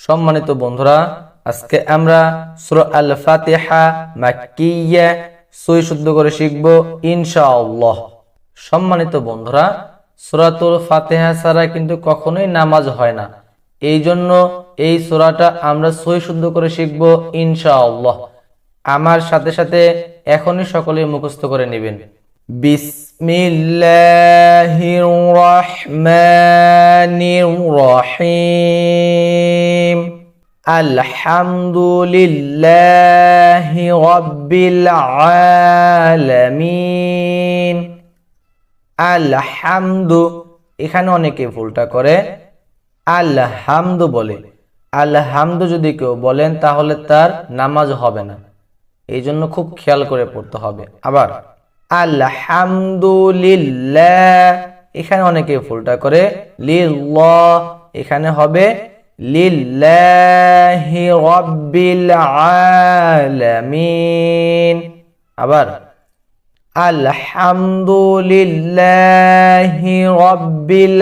সম্মানিত বন্ধুরা, আজকে আমরা সূরা আল ফাতিহা মাক্কিয়া সই শুদ্ধ করে শিখব ইনশাআল্লাহ। সম্মানিত বন্ধুরা, সূরাতুল ফাতিহা ছাড়া কিন্তু কখনোই নামাজ হয় না। এই জন্য এই সূরাটা আমরা সই শুদ্ধ করে শিখব ইনশাআল্লাহ। আমার সাথে সাথে এখনই সকলে মুখস্থ করে নেবেন। বিসমিল্লাহির রহমানির রহিম আলহামদুলিল্লাহি রাব্বিল আলামিন আলহামদু এখানে অনেকে ভুলটা করে। আলহামদু বলে। আলহামদু যদি কেউ বলেন তাহলে তার নামাজ হবে না। এই জন্য খুব খেয়াল করে পড়তে হবে। আবার আলহামদুলিল্লাহ এখানে অনেকে ফুলটা করে লিল্লাহ এখানে হবে লিল্লাহি রাব্বিল আলামিন আবার আলহামদুলিল্লাহি রাব্বিল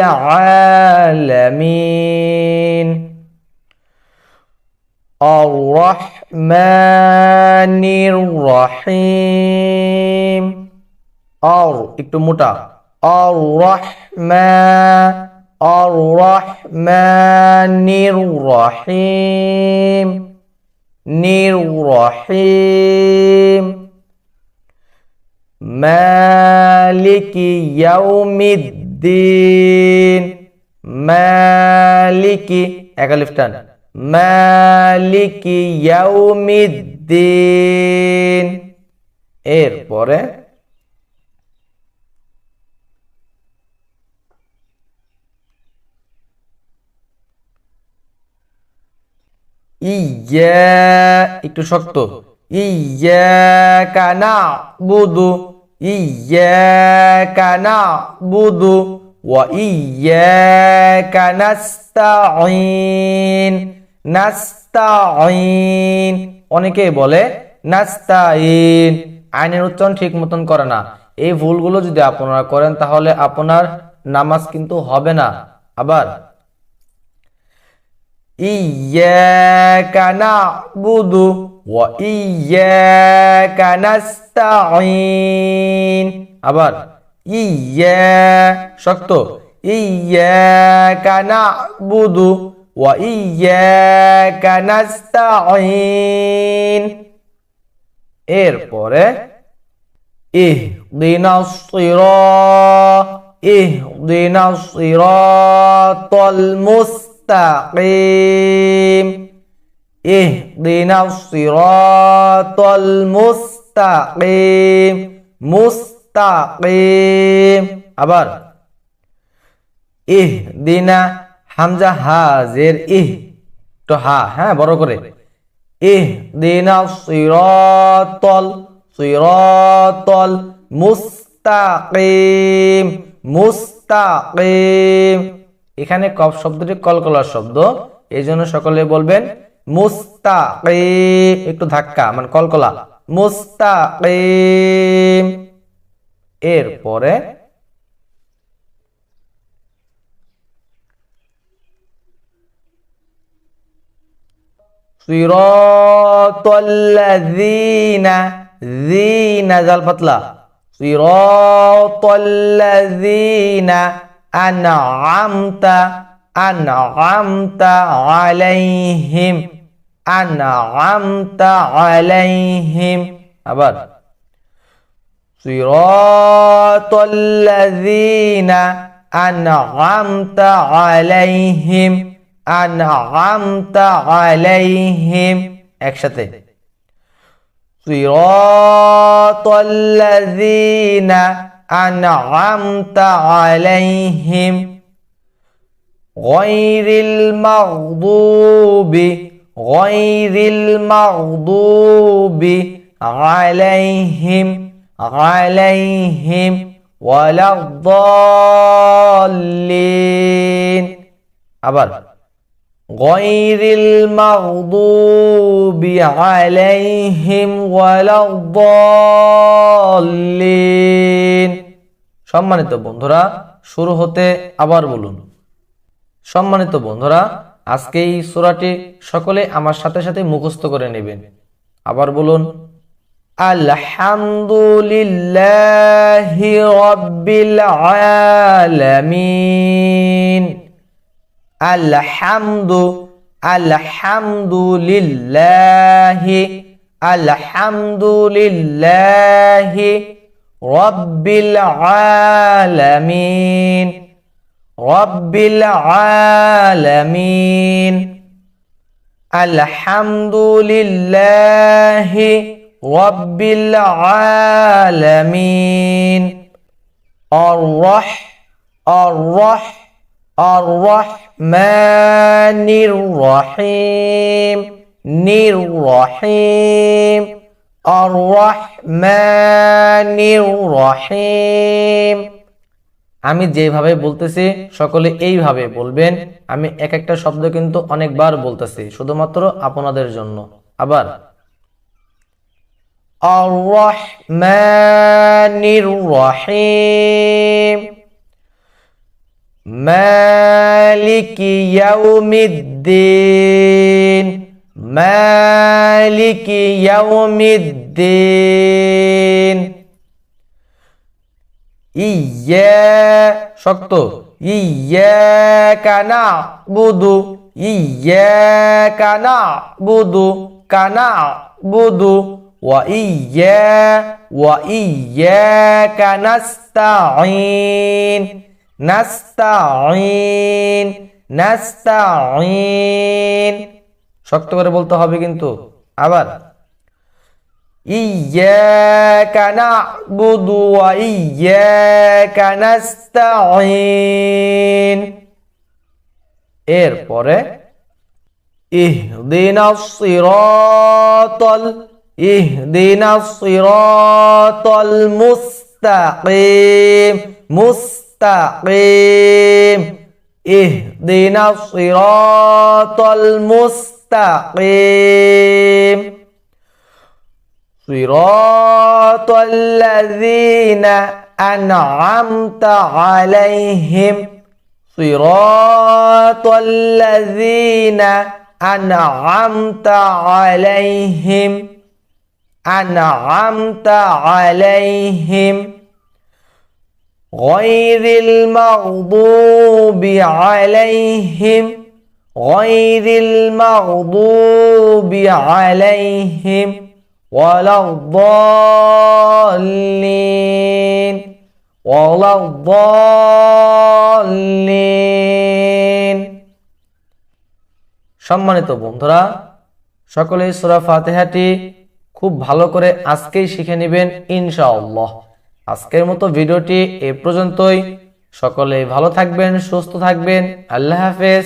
আলামিন الرحمن الرحيم আর একটু মোটা। আর রহমা আর রহমানির রহিম নির রহিম মালিকি ইয়াউমিদ্দিন মালিকি একালিফটান মালিকি ইয়াউমিদ্দিন। এরপরে একটু শক্ত। ইয়া কানা বুদু ইয়া কানা বুদু ওয়া অনেকে বলে নাস্তাইন। আইনের উচ্চারণ ঠিক মতন করে না। এই ভুলগুলো যদি আপনারা করেন তাহলে আপনার নামাজ কিন্তু হবে না। আবার إياك نعبد وإياك نستعين আবার ইয়া শক্ত ইয়াকা নাবুদু ওয়া ইয়াকা নাস্তাইন এরপরে ইহদিনাস সিরাত ইহদিনাস সিরাতাল মুস্তাকিম المستقيم মুস্তাকিম ইহদিনা সিরাতাল মুস্তাকিম মুস্তাকিম আবার ইহদিনা হামজা হাজের ইহ তো হা হ্যাঁ বড় করে। ইহদিনা সিরাতাল সিরাতাল মুস্তাকিম মুস্তাকিম এখানে কফ শব্দটি কলকলার শব্দ। এই জন্য সকলে বলবেন মুস্তাকিম, একটু ধাক্কা মানে কলকলা। মুস্তাকিম। এরপরে সিরাতাল্লাযীনা, যীনা, জাল পাতলা أنعمت أنعمت عليهم أنعمت عليهم আবার صراط الذين أنعمت عليهم أنعمت عليهم একসাথে صراط الذين أنعمت عليهم غير المغضوب غير المغضوب عليهم عليهم ولا الضالين. أبدا غير المغضوب عليهم ولا الضالين. সম্মানিত বন্ধুরা, শুরু হতে আবার বলুন। সম্মানিত বন্ধুরা আজকে এই সূরাটি সকলে আমার সাথে সাথে মুখস্থ করে নেবেন। আবার বলুন, আলহামদুলিল্লাহি রাব্বিল আলামিন। আলহামদু, আলহামদুলিল্লাহি আলহামদুলিল্লাহি রাব্বিল আলামিন রাব্বিল আলামিন আলহামদুলিল্লাহি রাব্বিল আলামিন আর-রাহ আর-রাহ আর-রাহমানির রহিম নির রহিম আর-রাহমানির রহিম আমি যেভাবে বলতেছি, সকলে এইভাবে বলবেন। আমি এক একটা শব্দ কিন্তু অনেকবার বলতেছি, শুধুমাত্র আপনাদের জন্য। আবার রহিম মালিকি ইয়াউমিদ্দিন। মালিকি ইয়াউমিদ্দিন। ইয়া শক্ত। ইয়াকা নাবুদু। ইয়াকা নাবুদু। কানা বুদু। ওয়া ইয়া। ওয়া ইয়াকা নাস্তাঈন। নাস্তাঈন। নাস্তাঈন। শক্ত করে বলতে হবে কিন্তু। আবার إياك نعبد وإياك نستعين এরপরে اهدنا الصراط ال- اهدنا الصراط المستقيم مستقيم اهدنا الصراط المستقيم صراط الذين أنعمت عليهم. صراط الذين أنعمت عليهم. أنعمت عليهم. غير المغضوب عليهم. غير المغضوب عليهم ولا الضالين ولا الضالين সম্মানিত বন্ধুরা সকলে সূরা ফাতিহাটি খুব ভালো করে আজকেই শিখে নেবেন ইনশাআল্লাহ আজকের মতো ভিডিওটি এ পর্যন্তই সকলে ভালো থাকবেন সুস্থ থাকবেন আল্লাহ হাফেজ